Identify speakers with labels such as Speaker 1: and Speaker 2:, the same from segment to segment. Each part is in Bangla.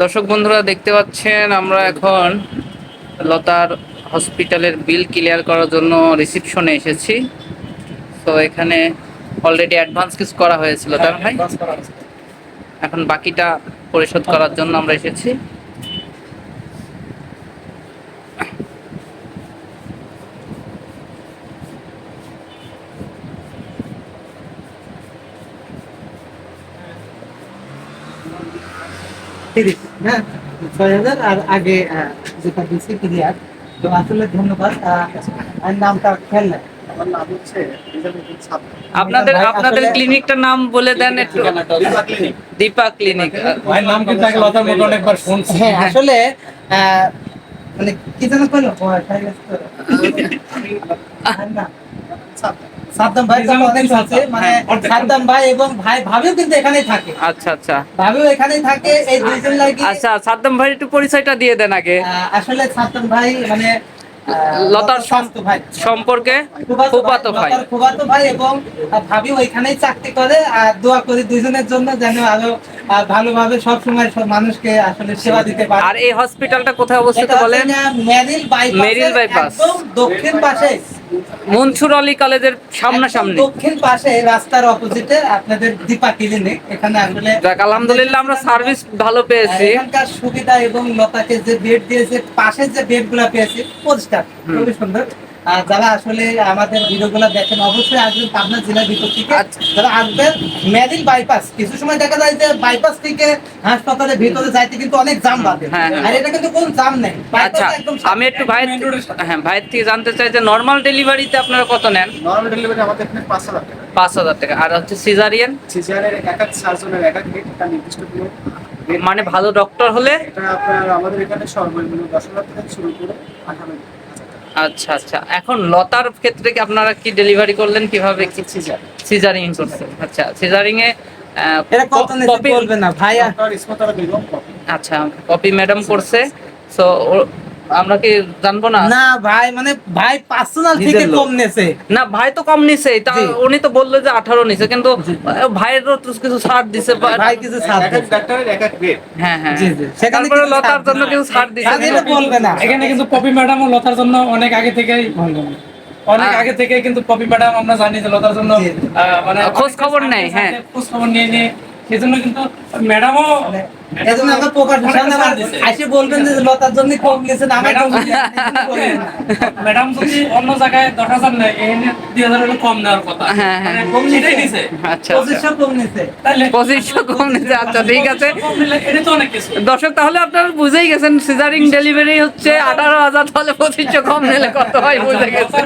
Speaker 1: দর্শক বন্ধুরা দেখতে পাচ্ছেন আমরা এখন লতার হসপিটালের বিল ক্লিয়ার করার জন্য রিসিপশনে এসেছি। তো এখানে অলরেডি অ্যাডভান্স কিছু করা হয়েছিল তার ভাই? এখন বাকিটা পরিশোধ করার জন্য আমরা এসেছি।
Speaker 2: তিরিশ হ্যাঁ ছয় হাজার আর আগে যেটা দিচ্ছি ক্লিয়ার। তো আসলে ধন্যবাদ আর নামটা খেয়াল নাই।
Speaker 1: আপনাদের আপনাদের ক্লিনিকটার নাম বলে দেন একটু।
Speaker 3: দীপা ক্লিনিক।
Speaker 1: দীপা ক্লিনিক।
Speaker 4: নাম কিন্তু আগে লতার মতো অনেকবার শুনছি।
Speaker 2: হ্যাঁ আসলে মানে কি যেন কইলো?
Speaker 3: সাদ্দাম।
Speaker 2: ভাই আছে মানে
Speaker 1: হ্যাঁ।
Speaker 2: সাদ্দাম। ভাই এবং ভাই ভাবিও কিন্তু এখানেই থাকে।
Speaker 1: আচ্ছা আচ্ছা।
Speaker 2: ভাবিও এখানেই থাকে এই দুইজন লাগি
Speaker 1: আচ্ছা সাদ্দাম ভাই একটু পরিচয়টা দিয়ে দেন আগে।
Speaker 2: আসলে সাদ্দাম ভাই মানে
Speaker 1: লতার সম্পর্কে ফুফাতো ভাই
Speaker 2: ফুফাতো ভাই। এবং ভাবি ওইখানেই চাকরি করে আর দোয়া করি দুইজনের জন্য যেন আরও ভালোভাবে সব সময় সব মানুষকে আসলে সেবা দিতে পারে।
Speaker 1: আর এই হসপিটালটা কোথায় অবস্থিত বলেন?
Speaker 2: মেরিল বাইপাস
Speaker 1: মেরিল বাইপাস।
Speaker 2: দক্ষিণ পাশে।
Speaker 1: মনসুর আলী কলেজের সামনাসামনি।
Speaker 2: দক্ষিণ পাশে রাস্তার অপোজিটে আপনাদের দীপা ক্লিনিক এখানে আসলে
Speaker 1: যাক আলহামদুলিল্লাহ আমরা সার্ভিস ভালো পেয়েছি।
Speaker 2: এখানকার সুবিধা এবং লতাকে যে বেড দিয়েছে পাশে যে বেডগুলো পেয়েছি পরিষ্কার খুবই সুন্দর। আর যারা আসলে আমাদের ভিডিও গুলা দেখেন অবশ্যই আসবেন পাবনা জেলার ভিতর থেকে।
Speaker 1: আচ্ছা।
Speaker 2: যারা আসবেন মেদিন বাইপাস কিছু সময় দেখা যায় যে বাইপাস থেকে হাসপাতালের ভিতরে যাইতে কিন্তু অনেক জাম বাঁধে
Speaker 1: হ্যাঁ, হ্যাঁ।
Speaker 2: আর এটা কিন্তু কোনো জাম নেই।
Speaker 1: আচ্ছা আমি একটু ভাইয়ের হ্যাঁ ভাইয়ের থেকে জানতে চাই যে নর্মাল ডেলিভারিতে আপনারা কত নেন?
Speaker 3: নর্মাল ডেলিভারি আমাদের এখানে পাঁচ হাজার টাকা।
Speaker 1: পাঁচ হাজার টাকা। আর হচ্ছে সিজারিয়ান
Speaker 3: সিজারের এক এক সার্জনের এক এক একটা নির্দিষ্ট
Speaker 1: মানে ভালো ডক্টর হলে?
Speaker 3: এটা আপনার আমাদের এখানে সর্বনিম্ন দশ হাজার থেকে শুরু করে আঠারো।
Speaker 1: আচ্ছা আচ্ছা। এখন লতার ক্ষেত্রে কি আপনারা কি ডেলিভারি করলেন? কীভাবে কি
Speaker 3: সিজার
Speaker 1: সিজারিং করছেন আচ্ছা সিজারিং এ আহ,
Speaker 2: এটা কত নিচে
Speaker 1: কপি
Speaker 2: বলবে না ভাইয়া?
Speaker 1: আচ্ছা কপি ম্যাডাম করছে। তো আমরা কি জানব না?
Speaker 2: না ভাই মানে ভাই পার্সোনাল থেকে কম নেছে।
Speaker 1: না ভাই তো কম নিছে। তা উনি তো বলল যে আঠারো নিছে কিন্তু আহ, ভাইয়েরও তো কিছু ছাড় দিছে
Speaker 2: ভাই কিছু ছাড়
Speaker 3: এক ডাক্তারের এক এক রেট
Speaker 1: হ্যাঁ হ্যাঁ।
Speaker 2: জি, জি। সেখানে কিছু
Speaker 1: লতার জন্য কিছু ছাড় দিছে।
Speaker 2: দিলে বলবে না।
Speaker 4: এখানে কিন্তু পপি ম্যাডাম ও লতার জন্য অনেক আগে থেকেই অনেক আগে থেকে কিন্তু পপি ম্যাডাম আমরা জানি যে লতার জন্য। মানে
Speaker 1: খোঁজ খবর নেয়, হ্যাঁ।
Speaker 4: খোঁজ খবর নিয়ে নিয়ে। সেজন্য কিন্তু ম্যাডামও
Speaker 2: আমরা প্রকাশ
Speaker 4: অনেক
Speaker 2: ঘোষণা
Speaker 4: ছাড় দিছে।
Speaker 2: আসে বলবেন যে লতার জন্য কম নিয়েছেন আমার
Speaker 4: ম্যাডাম-
Speaker 2: কম নিয়েছেন
Speaker 4: ম্যাডাম যদি অন্য জায়গায় দশ হাজার নেয় এখানে দুই হাজার হলে কম নেওয়ার কথা।
Speaker 1: হ্যাঁ, হ্যাঁ।
Speaker 4: কম সেটাই দিছে।
Speaker 1: আচ্ছা আচ্ছা।
Speaker 2: পঁচিশশো কম নিয়েছে।
Speaker 4: তাহলে
Speaker 1: পঁচিশশো কম নিছে আচ্ছা ঠিক আছে।
Speaker 4: এটা তো অনেক কিছু।
Speaker 1: দর্শক তাহলে আপনারা বুঝেই গেছেন সিজারিং ডেলিভারি হচ্ছে আঠারো হাজার তাহলে পঁচিশশো কম নিলে কত হয় বুঝে গেছে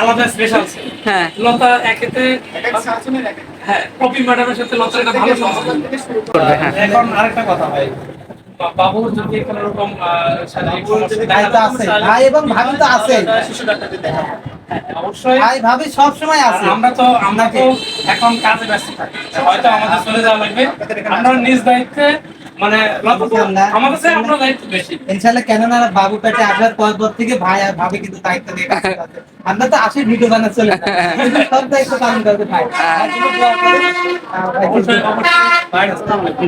Speaker 4: আলাদা স্পেশাল
Speaker 1: হ্যাঁ।
Speaker 4: লতা একেতে হ্যাঁ পপি ম্যাডামের সাথে লতার একটা ভালো সম্পর্ক।
Speaker 1: করবে হ্যাঁ।
Speaker 4: এখন আরেকটা কথা ভাই। বাবুর যদি
Speaker 2: আছে এবং ভাবি তো আছে
Speaker 3: শিশু দেখা হ্যাঁ,
Speaker 4: অবশ্যই।
Speaker 2: ভাই ভাবি সব সময়
Speaker 4: আর
Speaker 2: আছে।
Speaker 4: আমরা তো আমরা তো এখন কাজে ব্যস্ত থাকি। হয়তো আমাদের চলে যাওয়া লাগবে। আমরা নিজ দায়িত্বে মানে আমাদের চেয়ে আপনার দায়িত্ব বেশি।
Speaker 2: ইনশাল্লাহ কেননা বাবু পেটে আসার পর পর থেকে ভাই আর ভাবি কিন্তু দায়িত্ব নিয়ে আমরা তো আসি ভিডিও বানা চলে সব দায়িত্ব পালন করবে ভাই
Speaker 4: অবশ্যই অবশ্যই।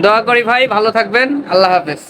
Speaker 1: দোয়া করি ভাই ভালো থাকবেন। আল্লাহ হাফেজ।